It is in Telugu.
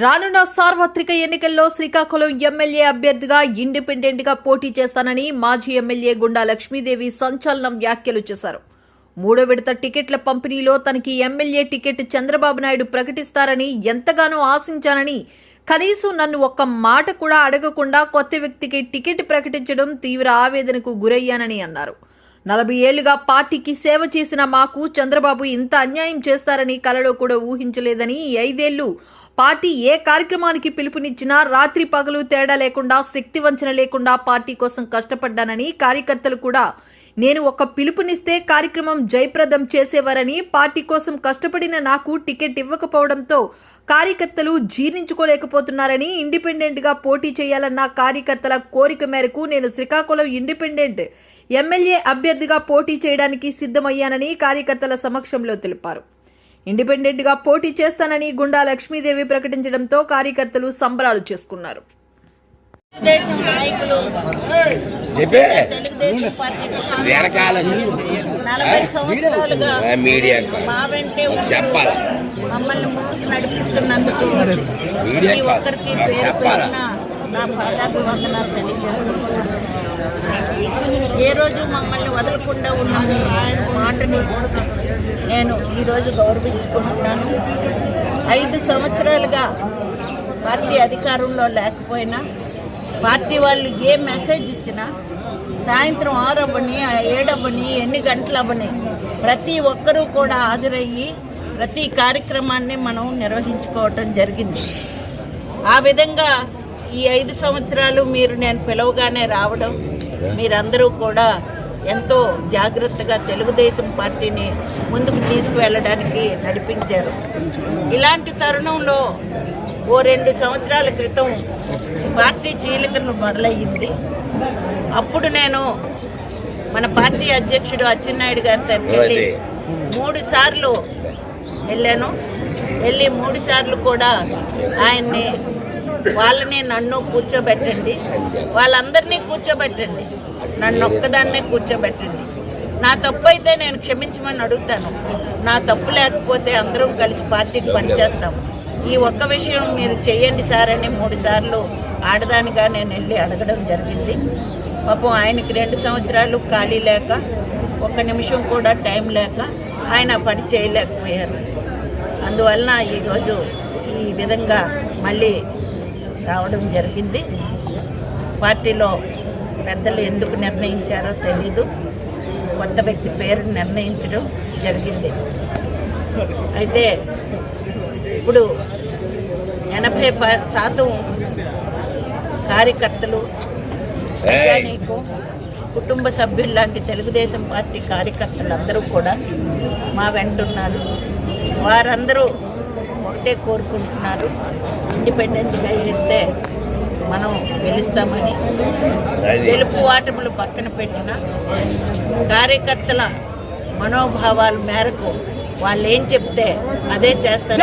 రానున్న సార్వత్రిక ఎన్నికల్లో శ్రీకాకుళం ఎమ్మెల్యే అభ్యర్థిగా ఇండిపెండెంట్గా పోటీ చేస్తానని మాజీ ఎమ్మెల్యే గుండా లక్ష్మీదేవి సంచలనం వ్యాఖ్యలు చేశారు. మూడో విడత టికెట్ల పంపిణీలో తనకి ఎమ్మెల్యే టికెట్ చంద్రబాబు నాయుడు ప్రకటిస్తారని ఎంతగానో ఆశించానని కనీసం నన్ను ఒక్క మాట కూడా అడగకుండా కొత్త వ్యక్తికి టికెట్ ప్రకటించడం తీవ్ర ఆవేదనకు గురయ్యానని అన్నారు. నలభై ఏళ్ళుగా పార్టీకి సేవ చేసిన మాకు చంద్రబాబు ఇంత అన్యాయం చేస్తారని కలలో కూడా ఊహించలేదని ఐదేళ్ళు పార్టీ ఏ కార్యక్రమానికి పిలుపునిచ్చినా రాత్రి పగలు తేడా లేకుండా శక్తి వంచన లేకుండా పార్టీ కోసం కష్టపడ్డానని కార్యకర్తలు కూడా నేను ఒక పిలుపునిస్తే కార్యక్రమం జయప్రదం చేసేవారని పార్టీ కోసం కష్టపడిన నాకు టికెట్ ఇవ్వకపోవడంతో కార్యకర్తలు జీర్ణించుకోలేకపోతున్నారని ఇండిపెండెంట్గా పోటీ చేయాలన్న కార్యకర్తల కోరిక మేరకు నేను శ్రీకాకుళం ఇండిపెండెంట్ ఎమ్మెల్యే అభ్యర్థిగా పోటీ చేయడానికి సిద్ధమయ్యానని కార్యకర్తల సమక్షంలో తెలిపారు. ఇండిపెండెంట్గా పోటీ చేస్తానని గుండా లక్ష్మీదేవి ప్రకటించడంతో కార్యకర్తలు సంబరాలు చేసుకున్నారు తెలుగుదేశం నాయకులు చెప్పే తెలుగుదేశం పార్టీ వెనకాల నలభై సంవత్సరాలుగా మీడియా మా వెంటే చెప్పాలా? మమ్మల్ని ముందుకు నడిపిస్తున్నందుకు మీడియా ప్రతి. ఒక్కరికి పేరు? పేరున నా పాదాభివందనాలు తెలియజేసుకుంటున్నాను ఏ రోజు మమ్మల్ని వదలకుండా ఉన్న మాటని నేను ఈరోజు గౌరవించుకుంటున్నాను. ఐదు సంవత్సరాలుగా పార్టీ అధికారంలో లేకపోయినా పార్టీ వాళ్ళు ఏ మెసేజ్ ఇచ్చినా సాయంత్రం ఆరవ్వని ఏడవ్వని ఎన్ని గంటలు అవ్వని ప్రతి ఒక్కరూ కూడా హాజరయ్యి ప్రతి కార్యక్రమాన్ని మనం నిర్వహించుకోవటం జరిగింది. ఆ విధంగా ఈ ఐదు సంవత్సరాలు మీరు నేను పిలవగానే రావడం మీరందరూ కూడా ఎంతో జాగ్రత్తగా తెలుగుదేశం పార్టీని ముందుకు తీసుకువెళ్ళడానికి నడిపించారు. ఇలాంటి తరుణంలో ఓ రెండు సంవత్సరాల క్రితం పార్టీ చీలికను మొదలయ్యింది. అప్పుడు నేను మన పార్టీ అధ్యక్షుడు అచ్చెన్నాయుడు గారి దగ్గరికి వెళ్ళి మూడు సార్లు వెళ్ళాను. వెళ్ళి మూడు సార్లు కూడా ఆయన్ని వాళ్ళని నన్ను కూర్చోబెట్టండి. వాళ్ళందరినీ కూర్చోబెట్టండి. నన్ను ఒక్కదాన్నే కూర్చోబెట్టండి. నా తప్పు అయితే నేను క్షమించమని అడుగుతాను. నా తప్పు లేకపోతే అందరం కలిసి పార్టీకి పనిచేస్తాం ఈ ఒక్క విషయం మీరు చేయండి సార్ అని మూడు సార్లు ఆడదానిగా నేను వెళ్ళి అడగడం జరిగింది. పాపం ఆయనకి రెండు సంవత్సరాలు ఖాళీ లేక ఒక్క నిమిషం కూడా టైం లేక ఆయన పని చేయలేకపోయారు. అందువలన ఈరోజు ఈ విధంగా మళ్ళీ రావడం జరిగింది. పార్టీలో పెద్దలు ఎందుకు నిర్ణయించారో తెలీదు. కొత్త వ్యక్తి పేరు నిర్ణయించడం జరిగింది. అయితే ఇప్పుడు ఎనభై ప- శాతం కార్యకర్తలు ప్రజానీకం కుటుంబ సభ్యులు లాంటి తెలుగుదేశం పార్టీ కార్యకర్తలందరూ కూడా మా వెంటున్నారు. వారందరూ ఒకటే కోరుకుంటున్నారు. ఇండిపెండెంట్గా వేస్తే మనం గెలుస్తామని. గెలుపు ఆటములు పక్కన పెట్టిన కార్యకర్తల మనోభావాల మేరకు వాళ్ళు ఏం చెప్తే అదే చేస్తారు.